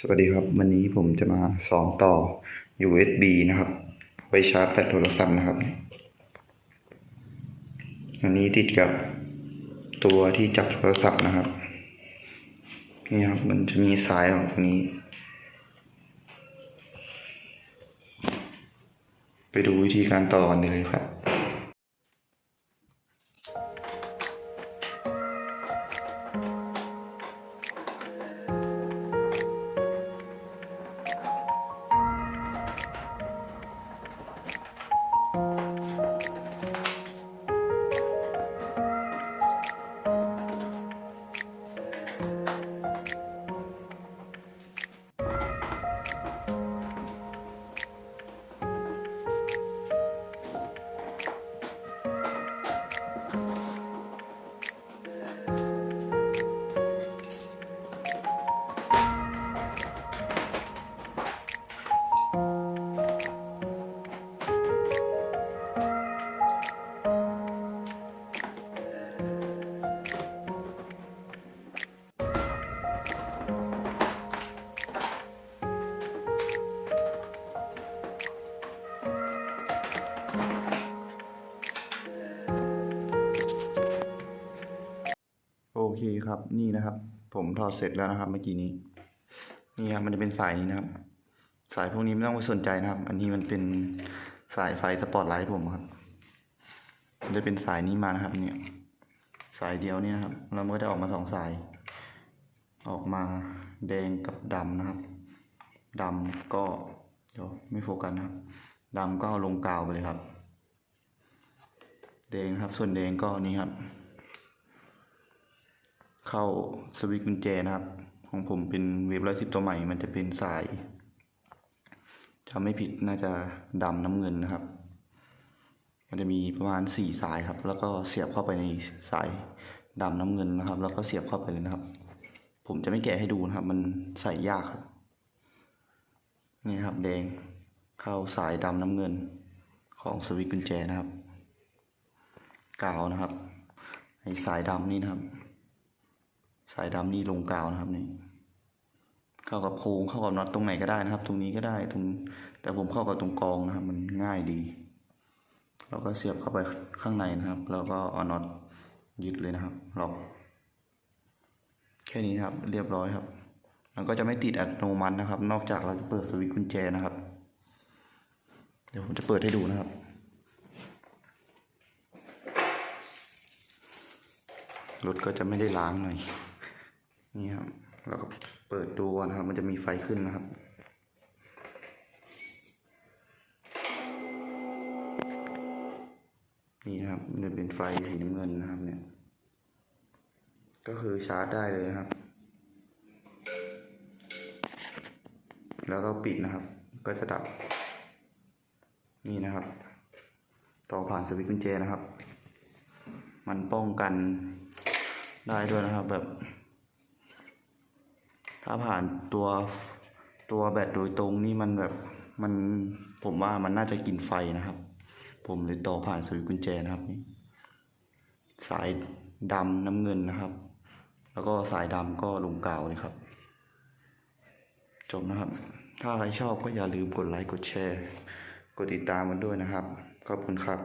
สวัสดีครับ วันนี้ผมจะมาสอนต่อ USB นะครับ ไว้ชาร์จแบตโทรศัพท์นะครับ อันนี้ติดกับตัวที่จับโทรศัพท์นะครับ นี่ครับมันจะมีสายออกตรงนี้ ไปดูวิธีการต่อกันเลยครับ ครับนี่นะครับ ผมถอดเสร็จแล้วนะครับเมื่อกี้นี้ นี่ครับมันจะเป็นสายนี้นะครับ สายพวกนี้ไม่ต้องไปสนใจนะครับ อันนี้มันเป็นสายไฟสปอตไลท์ผมครับมันจะเป็นสายนี้มานะครับ เนี่ย สายเดียวเนี่ยนะครับแล้วมันก็จะออกมาสองสาย ออกมาแดงกับดำนะครับดำก็เดี๋ยวไม่โฟกัสนะครับดำก็เอาลงกาวไปเลยครับ แดงครับ ส่วนแดงก็นี่ครับ เข้าสวิตช์กุญแจนะครับ ของผมเป็นเวฟร้อยสิบตัวใหม่ มันจะเป็นสายจำไม่ผิดน่าจะดำน้ำเงินนะครับ มันจะมีประมาณสี่สายครับ แล้วก็เสียบเข้าไปในสายดำน้ำเงินนะครับ แล้วก็เสียบเข้าไปเลยนะครับ ผมจะไม่แกะให้ดูนะครับ มันใส่ยากครับนี่ครับแดงเข้าสายดำน้ำเงินของสวิตช์กุญแจนะครับ กาวนะครับไอ้สายดำนี่นะครับายดำนี่ลงกาวนะครับนี่เข้ากับโครงเข้ากับน็อตตรงไหนก็ได้นะครับ ตรงนี้ก็ได้ตรงแต่ผมเข้ากับตรงกองนะครับ มันง่ายดีแล้วก็เสียบเข้าไปข้างในนะครับ แล้วก็เอาน็อตยึดเลยนะครับล็อกแค่นี้ครับ เรียบร้อยครับ มันก็จะไม่ติดอัตโนมัตินะครับ นอกจากเราจะเปิดสวิตช์กุญแจนะครับ เดี๋ยวผมจะเปิดให้ดูนะครับรถก็จะไม่ได้ล้างหน่อย นี่ครับแล้วก็เปิดดูก่อนนะครับ มันจะมีไฟขึ้นนะครับ นี่นะครับมันจะเป็นไฟสีน้ำเงินนะครับ เนี่ย ก็คือชาร์จได้เลยนะครับ แล้วก็ปิดนะครับ ก็จะดับ นี่นะครับ ต่อผ่านสวิตช์กุญแจนะครับ มันป้องกันได้ด้วยนะครับแบบ ถ้าผ่านตัวตัวแบตโดยตรงนี่มันแบบมันผมว่ามันน่าจะกินไฟนะครับ ผมเลยต่อผ่านสวิตช์กุญแจนะครับนี่สายดำน้ำเงินนะครับ แล้วก็สายดำก็ลงกาวเลยครับ จบนะครับ ถ้าใครชอบก็อย่าลืมกดไลค์กดแชร์ กดติดตามมันด้วยนะครับ ขอบคุณครับ